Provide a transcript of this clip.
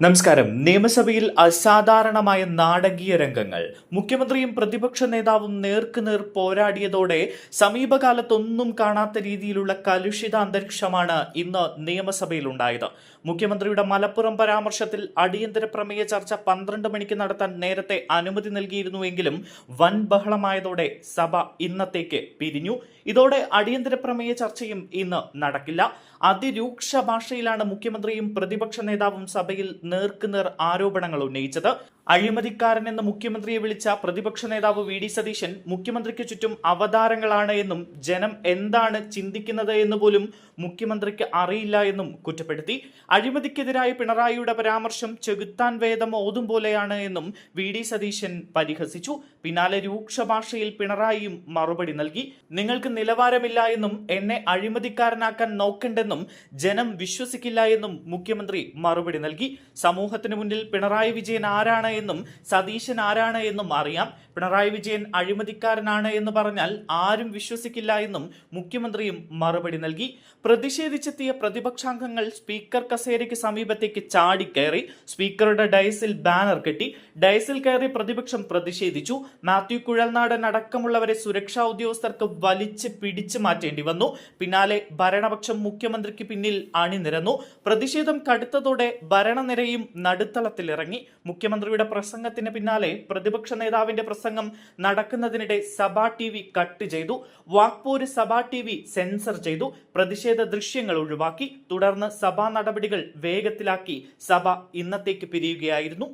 നമസ്കാരം. നിയമസഭയിൽ അസാധാരണമായ നാടകീയ രംഗങ്ങൾ. മുഖ്യമന്ത്രിയും പ്രതിപക്ഷ നേതാവും നേർക്കുനേർ പോരാടിയതോടെ സമീപകാലത്തൊന്നും കാണാത്ത രീതിയിലുള്ള കലുഷിത അന്തരീക്ഷമാണ് ഇന്ന് നിയമസഭയിൽ ഉണ്ടായത് മുഖ്യമന്ത്രിയുടെ മലപ്പുറം പരാമർശത്തിൽ അടിയന്തര പ്രമേയ ചർച്ച പന്ത്രണ്ട് മണിക്ക് നടത്താൻ നേരത്തെ അനുമതി നൽകിയിരുന്നുവെങ്കിലും വൻ ബഹളമായതോടെ സഭ ഇന്നത്തേക്ക് പിരിഞ്ഞു. ഇതോടെ അടിയന്തര പ്രമേയ ചർച്ചയും ഇന്ന് നടക്കില്ല. അതിരൂക്ഷ ഭാഷയിലാണ് മുഖ്യമന്ത്രിയും പ്രതിപക്ഷ നേതാവും സഭയിൽ നേർക്കുനേർ ആരോപണങ്ങൾ ഉന്നയിച്ചത്. അഴിമതിക്കാരൻ എന്ന് മുഖ്യമന്ത്രിയെ വിളിച്ച പ്രതിപക്ഷ നേതാവ് വി ഡി സതീശൻ മുഖ്യമന്ത്രിക്ക് ചുറ്റും അവതാരങ്ങളാണ് എന്നും ജനം എന്താണ് ചിന്തിക്കുന്നത് എന്ന് പോലും മുഖ്യമന്ത്രിക്ക് അറിയില്ല എന്നും കുറ്റപ്പെടുത്തി. അഴിമതിക്കെതിരായ പിണറായിയുടെ പരാമർശം ചെകുത്താൻ വേദം ഓതും പോലെയാണ് എന്നും വി ഡി സതീശൻ പരിഹസിച്ചു. പിന്നാലെ രൂക്ഷ ഭാഷയിൽ പിണറായിയും മറുപടി നൽകി. നിങ്ങൾക്ക് നിലവാരമില്ല എന്നും എന്നെ അഴിമതിക്കാരനാക്കാൻ നോക്കണ്ടെന്നും ജനം വിശ്വസിക്കില്ല എന്നും മുഖ്യമന്ത്രി മറുപടി നൽകി. സമൂഹത്തിന് മുന്നിൽ പിണറായി വിജയൻ ആരാണ് എന്നും സതീശൻ ആരാണ് എന്നും അറിയാം. പിണറായി വിജയൻ അഴിമതിക്കാരനാണ് എന്ന് പറഞ്ഞാൽ ആരും വിശ്വസിക്കില്ല എന്നും മുഖ്യമന്ത്രിയും മറുപടി നൽകി. പ്രതിഷേധിച്ചെത്തിയ പ്രതിപക്ഷാംഗങ്ങൾ സ്പീക്കർ കസേരയ്ക്ക് സമീപത്തേക്ക് ചാടിക്കയറി സ്പീക്കറുടെ ഡയസിൽ ബാനർ കെട്ടി. ഡയസിൽ കയറി പ്രതിപക്ഷം പ്രതിഷേധിച്ചു. മാത്യു കുഴൽനാടൻ അടക്കമുള്ളവരെ സുരക്ഷാ ഉദ്യോഗസ്ഥർക്ക് വലിച്ച് പിടിച്ചു മാറ്റേണ്ടി വന്നു. പിന്നാലെ ഭരണപക്ഷം മുഖ്യമന്ത്രിക്ക് പിന്നിൽ അണിനിരന്നു. പ്രതിഷേധം കടുത്തതോടെ ഭരണനിരയും നടുത്തളത്തിലിറങ്ങി. മുഖ്യമന്ത്രിയുടെ പ്രസംഗത്തിന് പിന്നാലെ പ്രതിപക്ഷ നേതാവിന്റെ പ്രസംഗം നടക്കുന്നതിനിടെ സഭാ ടി വി കട്ട് ചെയ്തു. വാക്പോര് സഭാ ടി വി സെൻസർ ചെയ്തു. പ്രതിഷേധ ദൃശ്യങ്ങൾ ഒഴിവാക്കി. തുടർന്ന് സഭാ നടപടികൾ വേഗത്തിലാക്കി. സഭ ഇന്നത്തേക്ക് പിരിയുകയായിരുന്നു.